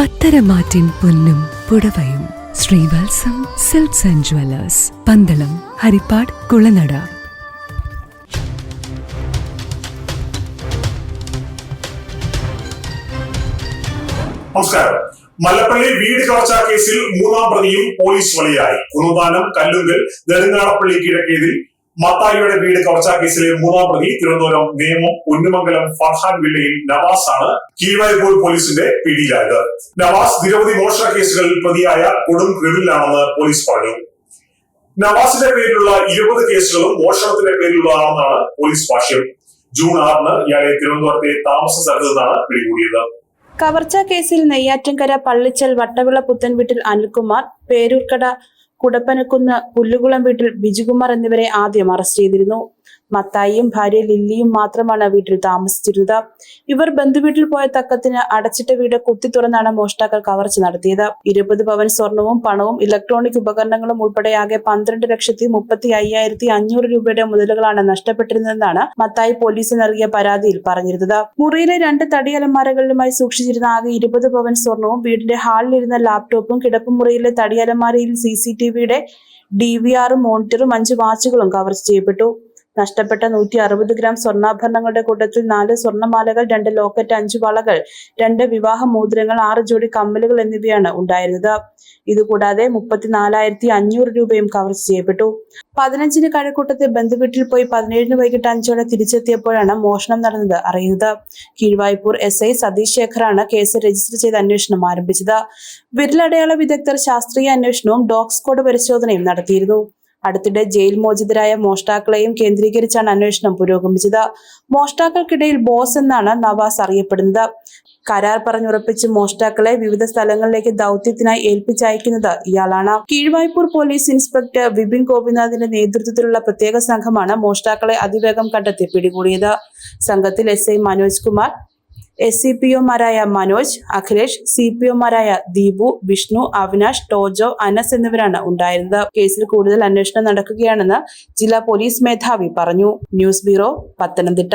പത്തരമാറ്റിൻ പൊന്നും പുടവയും. Srivatsam silks and jewellers Pandalam Harippad Kulanada. നമസ്കാരം. മലപ്പള്ളി വീട് കവർച്ചാ കേസിൽ മൂന്നാം പ്രതിയും പോലീസ് വളിയായി കുറുബാനം കല്ലുങ്കൽ നെടുങ്ങാടപ്പള്ളി കിഴക്കേതിൽ മത്തായിയുടെ വീട് കവർച്ചാ കേസിലെ മൂന്നാം പ്രതി തിരുവനന്തപുരം നേമം പൊന്നുമംഗലം ഫർഹാൻ വില്ലയിൽ നവാസ് ആണ് കീഴ്വയപ്പൂർ പോലീസിന്റെ പിടിയിലായത്. നവാസ് നിരവധി മോഷണ കേസുകളിൽ പ്രതിയായ കൊടും ക്രിമിനലാണെന്ന് പോലീസ് പറഞ്ഞു. നവാസിന്റെ പേരിലുള്ള ഇരുപത് കേസുകളും മോഷണത്തിന്റെ പേരിലുള്ളതാണെന്നാണ് പോലീസ് ഭാഷ്യം ജൂൺ ആറിന് ഇയാളെ തിരുവനന്തപുരത്തെ താമസ സ്ഥലത്ത് നിന്നാണ് പിടികൂടിയത്. കവർച്ചാ കേസിൽ നെയ്യാറ്റിൻകര പള്ളിച്ചൽ വട്ടവിള പുത്തൻവീട്ടിൽ അനിൽകുമാർ പേരൂർക്കട കുടപ്പനക്കുന്ന് പുല്ലുകുളം വീട്ടിൽ ബിജുകുമാർ എന്നിവരെ ആദ്യം അറസ്റ്റ് ചെയ്തിരുന്നു. മത്തായിയും ഭാര്യ ലില്ലിയും മാത്രമാണ് വീട്ടിൽ താമസിച്ചിരുന്നത്. ഇവർ ബന്ധുവീട്ടിൽ പോയ തക്കത്തിന് അടച്ചിട്ട വീട് കുത്തി തുറന്നാണ് മോഷ്ടാക്കൾ കവർച്ച നടത്തിയത്. ഇരുപത് പവൻ സ്വർണവും പണവും ഇലക്ട്രോണിക് ഉപകരണങ്ങളും ഉൾപ്പെടെ ആകെ പന്ത്രണ്ട് ലക്ഷത്തി മുപ്പത്തി അയ്യായിരത്തി അഞ്ഞൂറ് രൂപയുടെ മുതലുകളാണ് നഷ്ടപ്പെട്ടിരുന്നതെന്നാണ് മത്തായി പോലീസ് നൽകിയ പരാതിയിൽ പറഞ്ഞിരുന്നത്. മുറിയിലെ രണ്ട് തടി അലമാരകളിലുമായി സൂക്ഷിച്ചിരുന്ന ആകെ ഇരുപത് പവൻ സ്വർണവും വീടിന്റെ ഹാളിലിരുന്ന ലാപ്ടോപ്പും കിടപ്പുമുറിയിലെ തടി അലമാരയിൽ സി സി ടി വിയുടെ ഡി വി ആറും മോണിറ്ററും അഞ്ച് വാച്ചുകളും കവർച്ച ചെയ്യപ്പെട്ടു. നഷ്ടപ്പെട്ട നൂറ്റി അറുപത് ഗ്രാം സ്വർണാഭരണങ്ങളുടെ കൂട്ടത്തിൽ നാല് സ്വർണമാലകൾ രണ്ട് ലോക്കറ്റ് അഞ്ച് വളകൾ രണ്ട് വിവാഹ മോതിരങ്ങൾ ആറ് ജോഡി കമ്മലുകൾ എന്നിവയാണ് ഉണ്ടായിരുന്നത്. ഇതുകൂടാതെ മുപ്പത്തിനാലായിരത്തി അഞ്ഞൂറ് രൂപയും കവർ ചെയ്യപ്പെട്ടു. പതിനഞ്ചിന് കഴക്കൂട്ടത്തെ ബന്ധുവീട്ടിൽ പോയി പതിനേഴിന് വൈകിട്ട് അഞ്ചോടെ തിരിച്ചെത്തിയപ്പോഴാണ് മോഷണം നടന്നത് അറിയുന്നത്. കീഴ്വായ്പൂർ എസ് ഐ സതീഷ് ശേഖറാണ് കേസ് രജിസ്റ്റർ ചെയ്ത് അന്വേഷണം ആരംഭിച്ചത്. വിരലടയാള വിദഗ്ധർ ശാസ്ത്രീയ അന്വേഷണവും ഡോഗ് സ്ക്വാഡ് പരിശോധനയും നടത്തിയിരുന്നു. അടുത്തിടെ ജയിൽ മോചിതരായ മോഷ്ടാക്കളെയും കേന്ദ്രീകരിച്ചാണ് അന്വേഷണം പുരോഗമിച്ചത്. മോഷ്ടാക്കൾക്കിടയിൽ ബോസ് എന്നാണ് നവാസ് അറിയപ്പെടുന്നത്. കരാർ പറഞ്ഞുറപ്പിച്ച് മോഷ്ടാക്കളെ വിവിധ സ്ഥലങ്ങളിലേക്ക് ദൗത്യത്തിനായി ഏൽപ്പിച്ചയക്കുന്നത് ഇയാളാണ്. കീഴ്വായ്പൂർ പോലീസ് ഇൻസ്പെക്ടർ വിപിൻ ഗോപിനാഥിന്റെ നേതൃത്വത്തിലുള്ള പ്രത്യേക സംഘമാണ് മോഷ്ടാക്കളെ അതിവേഗം കണ്ടെത്തി പിടികൂടിയത്. സംഘത്തിൽ S I Manoj Kumar S C P ഒമാരായ Manoj Akhilesh C P ഒമാരായ ദീപു വിഷ്ണു അവിനാഷ് ടോജോ അനസ് എന്നിവരാണ് ഉണ്ടായിരുന്നത്. കേസിൽ കൂടുതൽ അന്വേഷണം നടക്കുകയാണെന്ന് ജില്ലാ പോലീസ് മേധാവി പറഞ്ഞു. News bureau Pathanamthitta.